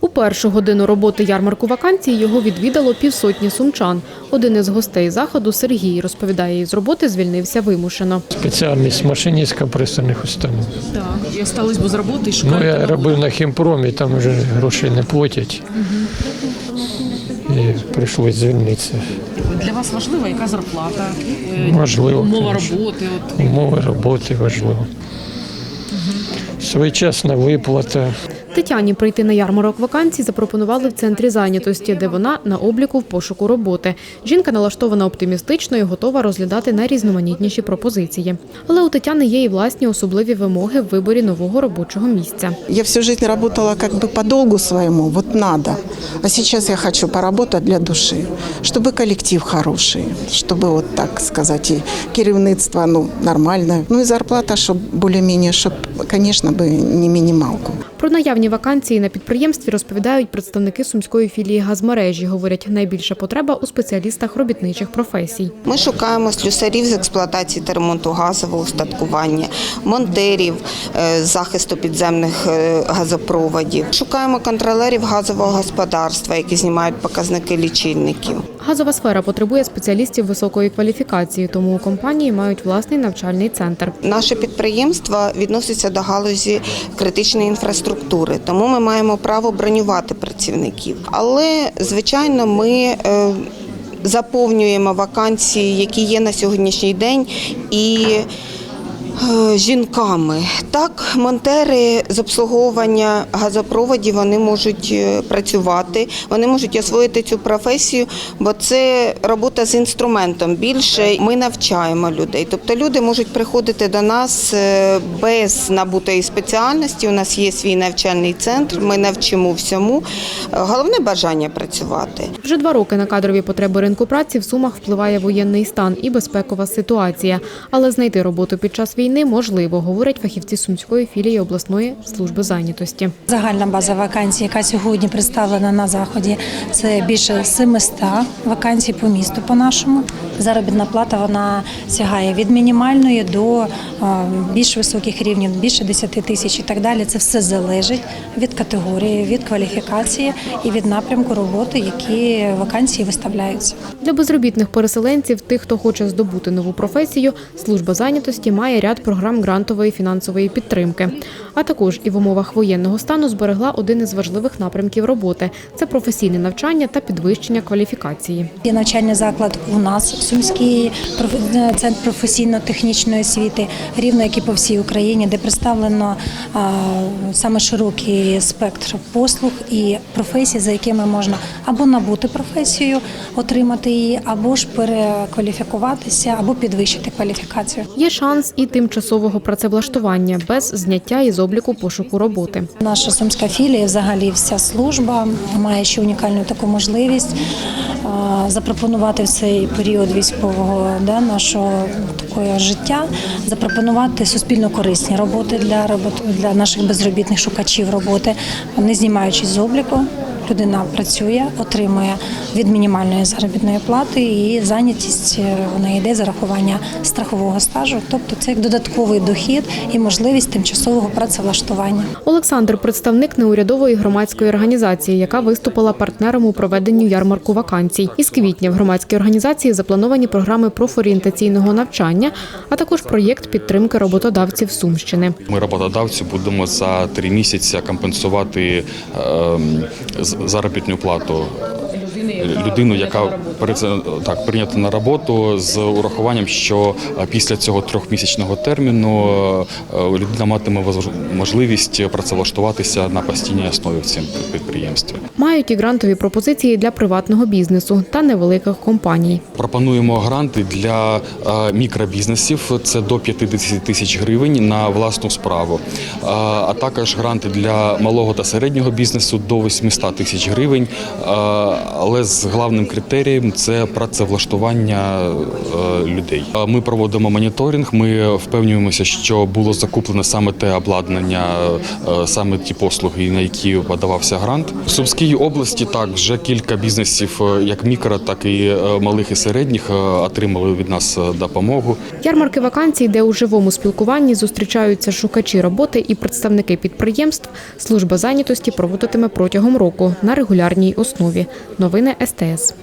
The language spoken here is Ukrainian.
У першу годину роботи ярмарку вакансій його відвідало півсотні сумчан. Один із гостей заходу Сергій розповідає, із роботи звільнився вимушено. Спеціальність машиніст компресорних установ. Так, і остались без роботи і Ну, я робив на хімпромі, там вже грошей не платять. І прийшлось звільнитися. Для вас важлива яка зарплата, е, Важливо, умова конечно. роботи. От. Умови роботи важливо Своєчасна виплата. Тетяні прийти на ярмарок вакансій запропонували в центрі зайнятості, де вона на обліку в пошуку роботи. Жінка налаштована оптимістично і готова розглядати найрізноманітніші пропозиції. Але у Тетяни є і власні особливі вимоги в виборі нового робочого місця. Я всю жизнь работала как бы по долгу своему, вот надо. А сейчас я хочу поработать для души, чтобы коллектив хороший, чтобы вот так сказать, и керівництво ну, нормальное. Ну и зарплата, чтобы более-менее, чтобы, конечно, бы не минималку. Про наявні вакансії на підприємстві розповідають представники сумської філії газмережі. Говорять, найбільша потреба у спеціалістах робітничих професій. Ми шукаємо слюсарів з експлуатації та ремонту газового устаткування, монтерів е, з захисту підземних е, газопроводів. Шукаємо контролерів газового господарства, які знімають показники лічильників. Газова сфера потребує спеціалістів високої кваліфікації, тому у компанії мають власний навчальний центр. Наше підприємство відноситься до галузі критичної інфраструктури, тому ми маємо право бронювати працівників. Але звичайно, ми е, заповнюємо вакансії, які є на сьогоднішній день, і жінками. Так, монтери з обслуговування газопроводів вони можуть е, працювати, вони можуть освоїти цю професію, бо це робота з інструментом. Більше ми навчаємо людей. Тобто люди можуть приходити до нас е, без набутої спеціальності. У нас є свій навчальний центр. Ми навчимо всьому. Е, Головне бажання працювати. Вже два роки на кадрові потреби ринку праці в Сумах впливає воєнний стан і безпекова ситуація. Але знайти роботу під час війни можливо, говорять фахівці сумської філії обласної служби зайнятості. Загальна база вакансій, яка сьогодні представлена на заході, це більше 700 вакансій по місту. По нашому заробітна плата вона сягає від мінімальної до більш високих рівнів, більше 10 тисяч і так далі. Це все залежить від категорії, від кваліфікації і від напрямку роботи, які вакансії виставляються. Для безробітних переселенців, тих, хто хоче здобути нову професію, служба зайнятості має ряд програм грантової фінансової підтримки. А також і в умовах воєнного стану зберегла один із важливих напрямків роботи це професійне навчання та підвищення кваліфікації. Є навчальний заклад у нас Сумський проф- центр професійно-технічної освіти, рівно як і по всій Україні, де представлено а, саме широкий спектр послуг і професій, за якими можна або набути професію, отримати її, або ж перекваліфікуватися, або підвищити кваліфікацію. Є шанс і тимчасового працевлаштування без зняття із обліку пошуку роботи. Наша сумська філія, взагалі вся служба має ще унікальну таку можливість запропонувати в цей період військового да, нашого такого життя, запропонувати суспільно корисні роботи для робот для наших безробітних шукачів роботи, не знімаючись з обліку. Людина працює, отримує від мінімальної заробітної плати і зайнятість е, неї йде зарахування страхового стажу, тобто це як додатковий дохід і можливість тимчасового працевлаштування. Олександр представник неурядової громадської організації, яка виступила партнером у проведенні ярмарку вакансій. Із квітня в громадській організації заплановані програми профорієнтаційного навчання, а також проєкт підтримки роботодавців Сумщини. Ми роботодавцю будемо за три місяці компенсувати ем, з- заробітну плату людину, яка так прийнята на роботу з урахуванням, що е, після цього трьохмісячного терміну е, людина матиме можливість працевлаштуватися на постійній основі в цьому підприємстві. Мають і грантові пропозиції для приватного бізнесу та невеликих компаній. Пропонуємо гранти для е, мікробізнесів. Це до 50 тисяч гривень на власну справу, Е, а також гранти для малого та середнього бізнесу до 800 тисяч гривень, е, але з нас головним критерієм це працевлаштування е, людей. Е, Ми проводимо моніторинг. Ми впевнюємося, що було закуплено саме те обладнання, е, саме ті послуги, на які подавався грант. В Сумській області так вже кілька бізнесів, як мікро, так і малих і середніх, отримали від нас допомогу. Ярмарки вакансій, де у живому спілкуванні зустрічаються шукачі роботи і представники підприємств, служба зайнятості проводитиме протягом року на регулярній основі. Новини СТС.